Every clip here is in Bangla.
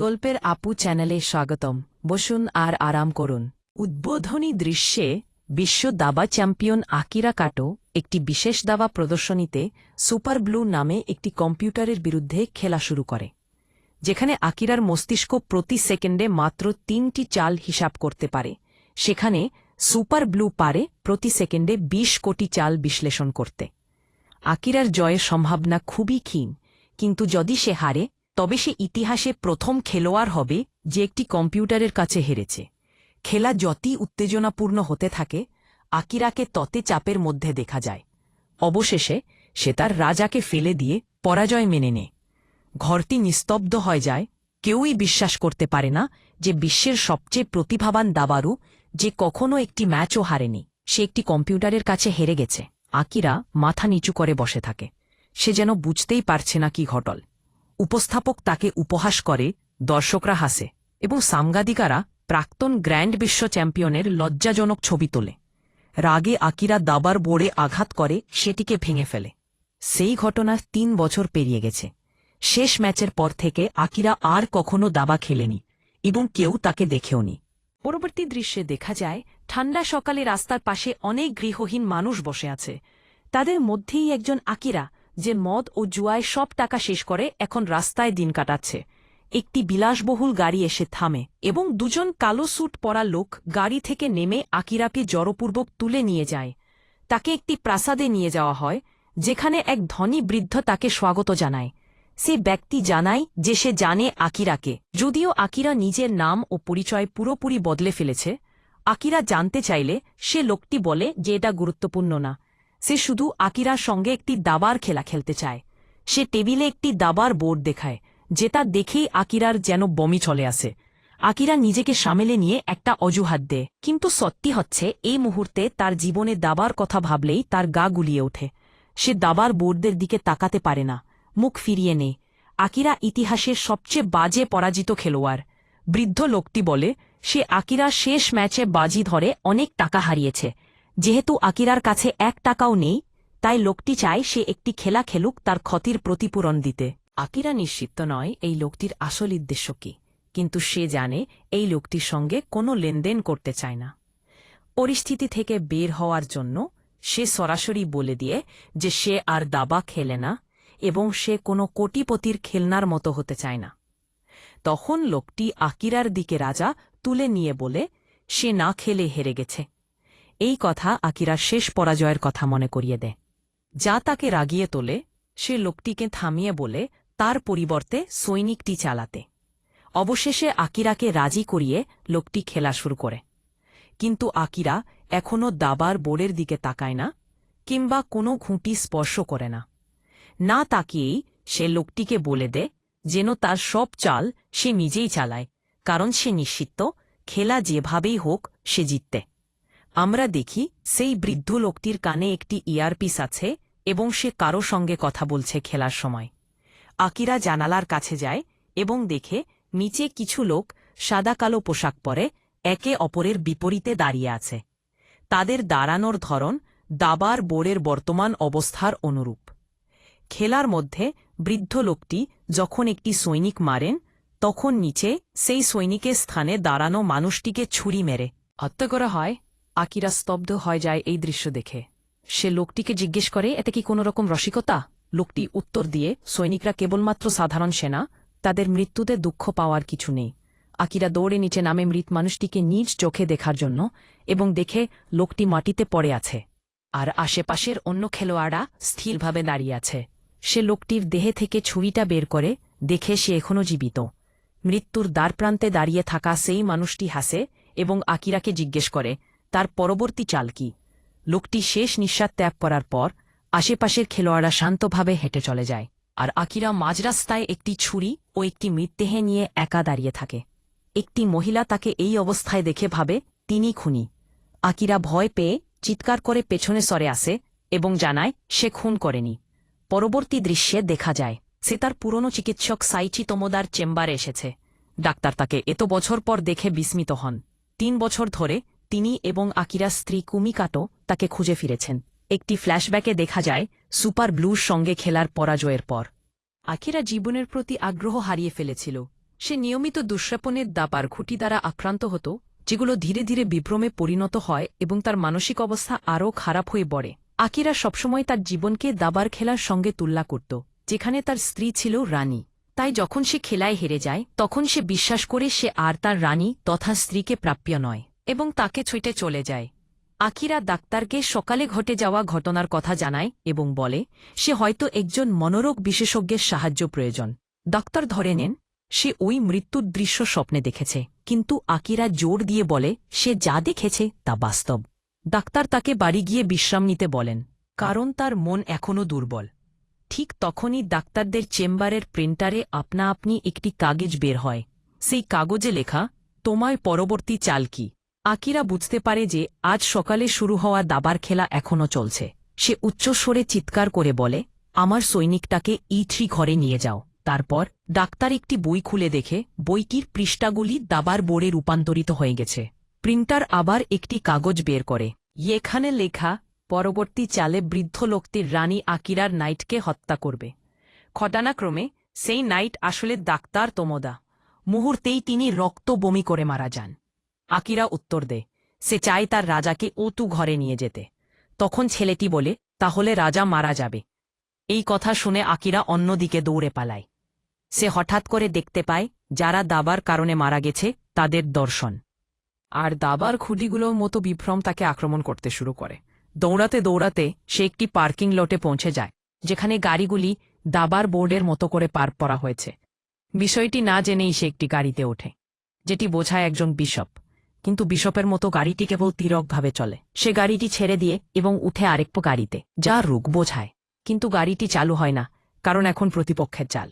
গল্পের আপু চ্যানেলে স্বাগতম। বসুন আর আরাম করুন। উদ্বোধনী দৃশ্যে বিশ্ব দাবা চ্যাম্পিয়ন আকিরা কাটো একটি বিশেষ দাবা প্রদর্শনীতে সুপার ব্লু নামে একটি কম্পিউটারের বিরুদ্ধে খেলা শুরু করে, যেখানে আকিরার মস্তিষ্ক প্রতি সেকেন্ডে মাত্র তিনটি চাল হিসাব করতে পারে। সেখানে সুপার ব্লু পারে প্রতি সেকেন্ডে ২০ কোটি চাল বিশ্লেষণ করতে। আকিরার জয়ের সম্ভাবনা খুবই ক্ষীণ, কিন্তু যদি সে হারে তবে সে ইতিহাসে প্রথম খেলোয়াড় হবে যে একটি কম্পিউটারের কাছে হেরেছে। খেলা যতই উত্তেজনাপূর্ণ হতে থাকে, আকিরাকে ততে চাপের মধ্যে দেখা যায়। অবশেষে সে তার রাজাকে ফেলে দিয়ে পরাজয় মেনে নেয়। ঘরটি নিস্তব্ধ হয়ে যায়, কেউই বিশ্বাস করতে পারে না যে বিশ্বের সবচেয়ে প্রতিভাবান দাবারু যে কখনো একটি ম্যাচও হারেনি, সে একটি কম্পিউটারের কাছে হেরে গেছে। আকিরা মাথা নিচু করে বসে থাকে। সে যেন বুঝতেই পারছে না কি ঘটল। উপস্থাপক তাকে উপহাস করে, দর্শকরা হাসে এবং সাংবাদিকারা প্রাক্তন গ্র্যান্ড বিশ্ব চ্যাম্পিয়নের লজ্জাজনক ছবি তোলে। রাগে আকিরা দাবার বোর্ডে আঘাত করে, সেটিকে ভেঙে ফেলে। সেই ঘটনা তিন বছর পেরিয়ে গেছে। শেষ ম্যাচের পর থেকে আকিরা আর কখনো দাবা খেলেনি এবং কেউ তাকে দেখেওনি। পরবর্তী দৃশ্যে দেখা যায়, ঠান্ডা সকালে রাস্তার পাশে অনেক গৃহহীন মানুষ বসে আছে। তাদের মধ্যেই একজন আকিরা যে মদ ও জুয়ায় সব টাকা শেষ করে এখন রাস্তায় দিন কাটাচ্ছে। একটি বিলাসবহুল গাড়ি এসে থামে এবং দুজন কালো স্যুট পরা লোক গাড়ি থেকে নেমে আকিরাকে জড়পূর্বক তুলে নিয়ে যায়। তাকে একটি প্রাসাদে নিয়ে যাওয়া হয়, যেখানে এক ধনী বৃদ্ধ তাকে স্বাগত জানায়। সে ব্যক্তি জানায় যে সে জানে আকিরাকে। যদিও আকিরা নিজের নাম ও পরিচয় পুরোপুরি বদলে ফেলেছে, আকিরা জানতে চাইলে সে লোকটি বলে যে এটা গুরুত্বপূর্ণ না। সে শুধু আকিরার সঙ্গে একটি দাবার খেলা খেলতে চায়। সে টেবিলে একটি দাবার বোর্ড দেখায়, যেটা দেখেই আকিরার যেন বমি চলে আসে। আকিরা নিজেকে সামেলে নিয়ে একটা অজুহাত দেয়, কিন্তু সত্যি হচ্ছে, এই মুহূর্তে তার জীবনে দাবার কথা ভাবলেই তার গা গুলিয়ে ওঠে। সে দাবার বোর্ডদের দিকে তাকাতে পারে না, মুখ ফিরিয়ে নেয়। আকিরা ইতিহাসের সবচেয়ে বাজে পরাজিত খেলোয়াড়। বৃদ্ধ লোকটি বলে, সে আকিরা শেষ ম্যাচে বাজি ধরে অনেক টাকা হারিয়েছে। যেহেতু আকিরার কাছে এক টাকাও নেই, তাই লোকটি চায় সে একটি খেলা খেলুক তার ক্ষতির প্রতিপূরণ দিতে। আকিরা নিশ্চিত নয় এই লোকটির আসল উদ্দেশ্য কি, কিন্তু সে জানে এই লোকটির সঙ্গে কোনো লেনদেন করতে চায় না। পরিস্থিতি থেকে বের হওয়ার জন্য সে সরাসরি বলে দিয়ে যে সে আর দাবা খেলে না এবং সে কোনো কোটিপতির খেলনার মতো হতে চায় না। তখন লোকটি আকিরার দিকে রাজা তুলে নিয়ে বলে, সে না খেলে হেরে গেছে। এই কথা আকিরার শেষ পরাজয়ের কথা মনে করিয়ে দেয়। যা তাকে রাগিয়ে তোলে, সে লোকটিকে থামিয়ে বলে, তার পরিবর্তে সৈনিকটি চালাতে। অবশেষে আকিরাকে রাজি করিয়ে লোকটি খেলা শুরু করে। কিন্তু আকিরা এখনও দাবার বোর্ডের দিকে তাকায় না, কিংবা কোনো ঘুঁটি স্পর্শ করে না। না তাকিয়েই সে লোকটিকে বলে দে, যেন তার সব চাল সে নিজেই চালায়, কারণ সে নিশ্চিত, খেলা যেভাবেই হোক সে জিততে। আমরা দেখি, সেই বৃদ্ধ লোকটির কানে একটি ইয়ারপিস আছে এবং সে কারও সঙ্গে কথা বলছে খেলার সময়। আকিরা জানালার কাছে যায় এবং দেখে, নিচে কিছু লোক সাদা কালো পোশাক পরে একে অপরের বিপরীতে দাঁড়িয়ে আছে। তাদের দাঁড়ানোর ধরন দাবার বোর্ডের বর্তমান অবস্থার অনুরূপ। খেলার মধ্যে বৃদ্ধ লোকটি যখন একটি সৈনিক মারেন, তখন নিচে সেই সৈনিকের স্থানে দাঁড়ানো মানুষটিকে ছুরি মেরে। হত্যা করা হয়? আকিরা স্তব্ধ হয়ে যায় এই দৃশ্য দেখে। সে লোকটিকে জিজ্ঞেস করে, এতে কি কোনো রকম রসিকতা? লোকটি উত্তর দিয়ে, সৈনিকরা কেবলমাত্র সাধারণ সেনা, তাদের মৃত্যুতে দুঃখ পাওয়ার কিছু নেই। আকিরা দৌড়ে নিচে নামে মৃত মানুষটিকে নিজ চোখে দেখার জন্য এবং দেখে লোকটি মাটিতে পড়ে আছে। আর আশেপাশের অন্য খেলোয়াড়রা স্থিরভাবে দাঁড়িয়ে আছে। সে লোকটির দেহে থেকে ছুরিটা বের করে, দেখে সে এখনও জীবিত। মৃত্যুর দ্বারপ্রান্তে দাঁড়িয়ে থাকা সেই মানুষটি হাসে এবং আকিরাকে জিজ্ঞেস করে তার পরবর্তী চাল কি? লোকটি শেষ নিঃশ্বাস ত্যাগ করার পর আশেপাশের খেলোয়াড়রা শান্তভাবে হেঁটে চলে যায়। আর আকিরা মাঝরাস্তায় একটি ছুরি ও একটি মৃতদেহে নিয়ে একা দাঁড়িয়ে থাকে। একটি মহিলা তাকে এই অবস্থায় দেখে ভাবে, তিনি খুনি। আকিরা ভয় পেয়ে চিৎকার করে পেছনে সরে আসে এবং জানায়, সে খুন করেনি। পরবর্তী দৃশ্যে দেখা যায়, সে তার পুরনো চিকিৎসক সাইচি তোমোদার চেম্বারে এসেছে। ডাক্তার তাকে এত বছর পর দেখে বিস্মিত হন। তিন বছর ধরে তিনি এবং আকিরা স্ত্রী কুমিকাটো তাকে খুঁজে ফিরেছেন। একটি ফ্ল্যাশব্যাকে দেখা যায়, সুপার ব্লুর সঙ্গে খেলার পরাজয়ের পর। আকিরা জীবনের প্রতি আগ্রহ হারিয়ে ফেলেছিল। সে নিয়মিত দুঃস্বপনের দাবার খুঁটি দ্বারা আক্রান্ত হতো, যেগুলো ধীরে ধীরে বিভ্রমে পরিণত হয় এবং তার মানসিক অবস্থা আরও খারাপ হয়ে পড়ে। আকিরা সবসময় তার জীবনকে দাবার খেলার সঙ্গে তুলনা করত, যেখানে তার স্ত্রী ছিল রানী। তাই যখন সে খেলায় হেরে যায়, তখন সে বিশ্বাস করে সে আর তার রানী তথা স্ত্রীকে প্রাপ্য নয়। এবং তাকে ছুটে চলে যায়। আকিরা ডাক্তারকে সকালে ঘটে যাওয়া ঘটনার কথা জানায় এবং বলে, সে হয়তো একজন মনোরোগ বিশেষজ্ঞের সাহায্য প্রয়োজন। ডাক্তার ধরে নেন, সে ওই মৃত্যুর দৃশ্য স্বপ্নে দেখেছে, কিন্তু আকিরা জোর দিয়ে বলে, সে যা দেখেছে তা বাস্তব। ডাক্তার তাকে বাড়ি গিয়ে বিশ্রাম নিতে বলেন, কারণ তার মন এখনও দুর্বল। ঠিক তখনই ডাক্তারদের চেম্বারের প্রিন্টারে আপনা আপনি একটি কাগজ বের হয়। সেই কাগজে লেখা তোমায় পরবর্তী চাল কি? আকিরা বুঝতে পারে যে আজ সকালে শুরু হওয়া দাবার খেলা এখনও চলছে। সে উচ্চস্বরে চিৎকার করে বলে, আমার সৈনিকটাকে ই থ্রি ঘরে নিয়ে যাও। তারপর ডাক্তার একটি বই খুলে দেখে, বইটির পৃষ্ঠাগুলি দাবার বোর্ডে রূপান্তরিত হয়ে গেছে। প্রিন্টার আবার একটি কাগজ বের করে। এখানে লেখা, পরবর্তী চালে বৃদ্ধ লোকটির রানী আকিরার নাইটকে হত্যা করবে। ঘটনাক্রমে, সেই নাইট আসলে ডাক্তার তোমদা। মুহূর্তেই তিনি রক্ত বমি করে মারা যান। আকিরা উত্তর দে, সে চায় তার রাজাকে ওতু ঘরে নিয়ে যেতে। তখন ছেলেটি বলে, তাহলে রাজা মারা যাবে। এই কথা শুনে আকিরা অন্যদিকে দৌড়ে পালায়। সে হঠাৎ করে দেখতে পায়, যারা দাবার কারণে মারা গেছে, তাদের দর্শন। আর দাবার খুঁটিগুলোর মতো বিভ্রম তাকে আক্রমণ করতে শুরু করে। দৌড়াতে দৌড়াতে সে একটি পার্কিং লটে পৌঁছে যায়, যেখানে গাড়িগুলি দাবার বোর্ডের মতো করে পার্ক করা হয়েছে। বিষয়টি না জেনেই সে একটি গাড়িতে ওঠে, যেটি বোঝায় একজন বিশপ। কিন্তু বিশপের মতো গাড়িটি কেবল তিরকভাবে চলে। সে গাড়িটি ছেড়ে দিয়ে এবং উঠে আরেক গাড়িতে, যা রুক বোঝায়। কিন্তু গাড়িটি চালু হয় না, কারণ এখন প্রতিপক্ষের চাল।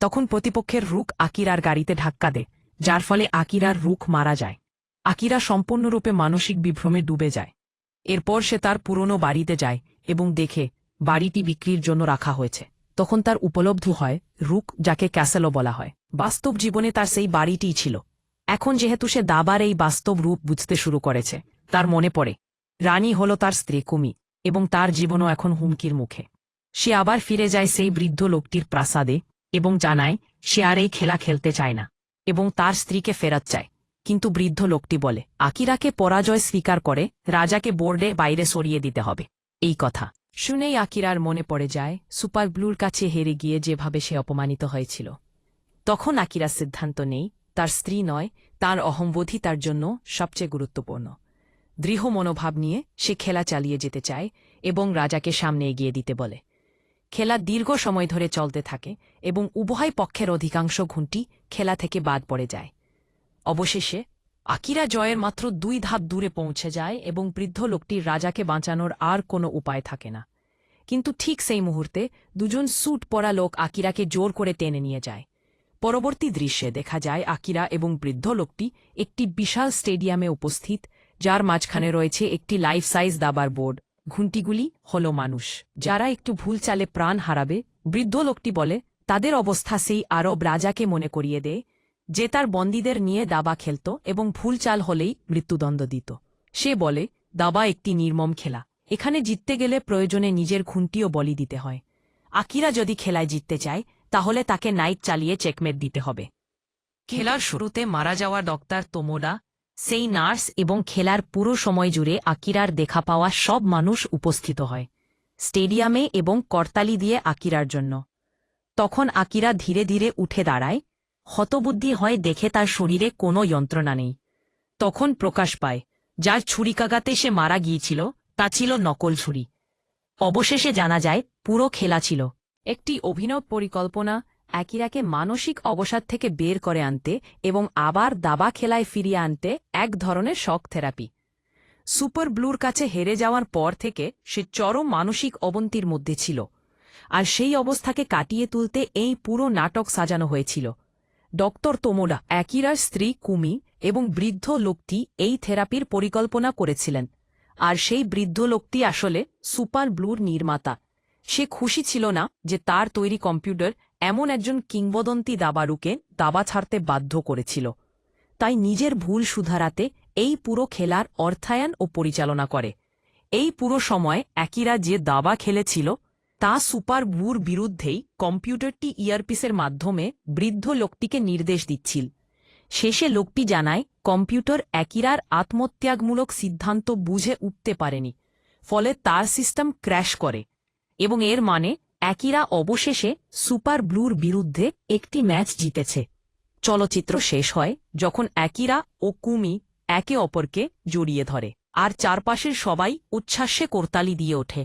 তখন প্রতিপক্ষের রুক আকিরার গাড়িতে ধাক্কা দেয়, যার ফলে আকিরার রুখ মারা যায়। আকিরা সম্পূর্ণরূপে মানসিক বিভ্রমে ডুবে যায়। এরপর সে তার পুরনো বাড়িতে যায় এবং দেখে বাড়িটি বিক্রির জন্য রাখা হয়েছে। তখন তার উপলব্ধ হয় রুক, যাকে ক্যাসেলও বলা হয়। বাস্তব জীবনে তার সেই বাড়িটিই ছিল। এখন যেহেতু সে দাবার এই বাস্তব রূপ বুঝতে শুরু করেছে, তার মনে পড়ে, রানী হল তার স্ত্রী কুমি, এবং তার জীবনও এখন হুমকির মুখে। সে আবার ফিরে যায় সেই বৃদ্ধ লোকটির প্রাসাদে এবং জানায়, সে আর এই খেলা খেলতে চায় না, এবং তার স্ত্রীকে ফেরত চায়। কিন্তু বৃদ্ধ লোকটি বলে, আকিরাকে পরাজয় স্বীকার করে রাজাকে বোর্ডে বাইরে সরিয়ে দিতে হবে। এই কথা শুনেই আকিরার মনে পড়ে যায়, সুপার ব্লুর কাছে হেরে গিয়ে যেভাবে সে অপমানিত হয়েছিল। তখন আকিরা সিদ্ধান্ত নেই তার স্ত্রী নয়, তার অহম্বোধই তার জন্য সবচেয়ে গুরুত্বপূর্ণ। দৃঢ় মনোভাব নিয়ে সে খেলা চালিয়ে যেতে চায় এবং রাজাকে সামনে এগিয়ে দিতে বলে। খেলা দীর্ঘ সময় ধরে চলতে থাকে এবং উভয় পক্ষের অধিকাংশ ঘুঁটি খেলা থেকে বাদ পড়ে যায়। অবশেষে আকিরা জয়ের মাত্র দুই ধাপ দূরে পৌঁছে যায় এবং বৃদ্ধ লোকটির রাজাকে বাঁচানোর আর কোনো উপায় থাকে না। কিন্তু ঠিক সেই মুহূর্তে দুজন স্যুট পরা লোক আকিরাকে জোর করে টেনে নিয়ে যায়। পরবর্তী দৃশ্যে দেখা যায় আকিরা এবং বৃদ্ধ লোকটি একটি বিশাল স্টেডিয়ামে উপস্থিত, যার মাঝখানে রয়েছে একটি লাইফ সাইজ দাবার বোর্ড। ঘুঁটিগুলি হল মানুষ। যারা একটু ভুল চালে প্রাণ হারাবে, বৃদ্ধ লোকটি বলে, তাদের অবস্থা সেই আরব রাজাকে মনে করিয়ে দেয় যে তার বন্দীদের নিয়ে দাবা খেলত এবং ভুল চাল হলেই মৃত্যুদণ্ড দিত। সে বলে, দাবা একটি নির্মম খেলা। এখানে জিততে গেলে প্রয়োজনে নিজের খুন্টিও বলি দিতে হয়। আকিরা যদি খেলায় জিততে চায় তাহলে তাকে নাইট চালিয়ে চেকমেট দিতে হবে। খেলার শুরুতে মারা যাওয়া ডক্টর তোমোডা সেই নার্স এবং খেলার পুরো সময় জুড়ে আকিরার দেখা পাওয়া সব মানুষ উপস্থিত হয় স্টেডিয়ামে এবং করতালি দিয়ে আকিরার জন্য। তখন আকিরা ধীরে ধীরে উঠে দাঁড়ায় হতবুদ্ধি হয় দেখে তার শরীরে কোনো যন্ত্রণা নেই। তখন প্রকাশ পায় যার ছুরিকাগাতে সে মারা গিয়েছিল তা ছিল নকল ছুরি অবশেষে জানা যায় পুরো খেলা ছিল একটি অভিনব পরিকল্পনা আকিরাকে মানসিক অবসাদ থেকে বের করে আনতে এবং আবার দাবা খেলায় ফিরিয়ে আনতে এক ধরনের শক থেরাপি। সুপার ব্লুর কাছে হেরে যাওয়ার পর থেকে সে চরম মানসিক অবন্তির মধ্যে ছিল। আর সেই অবস্থাকে কাটিয়ে তুলতে এই পুরো নাটক সাজানো হয়েছিল। ডক্টর তোমোডা অ্যাকিরার স্ত্রী কুমি এবং বৃদ্ধ লোকটি এই থেরাপির পরিকল্পনা করেছিলেন। আর সেই বৃদ্ধ লোকটি আসলে সুপার ব্লুর নির্মাতা। সে খুশি ছিল না যে তার তৈরি কম্পিউটার এমন একজন কিংবদন্তি দাবারুকে দাবা ছাড়তে বাধ্য করেছিল। তাই নিজের ভুল সুধারাতে এই পুরো খেলার অর্থায়ন ও পরিচালনা করে। এই পুরো সময় একিরা যে দাবা খেলেছিল, তা সুপার ব্লুর বিরুদ্ধেই কম্পিউটারটি ইয়ারপিসের মাধ্যমে বৃদ্ধ লোকটিকে নির্দেশ দিচ্ছিল। শেষে লোকটি জানায়, কম্পিউটার অ্যাকিরার আত্মত্যাগমূলক সিদ্ধান্ত বুঝে উঠতে পারেনি, ফলে তার সিস্টেম ক্র্যাশ করে। এবং এর মানে একিরা অবশেষে সুপার ব্লুর বিরুদ্ধে একটি ম্যাচ জিতেছে। চলচ্চিত্র শেষ হয় যখন একিরা ও কুমি একে অপরকে জড়িয়ে ধরে, আর চারপাশের সবাই উচ্ছ্বাসে করতালি দিয়ে ওঠে।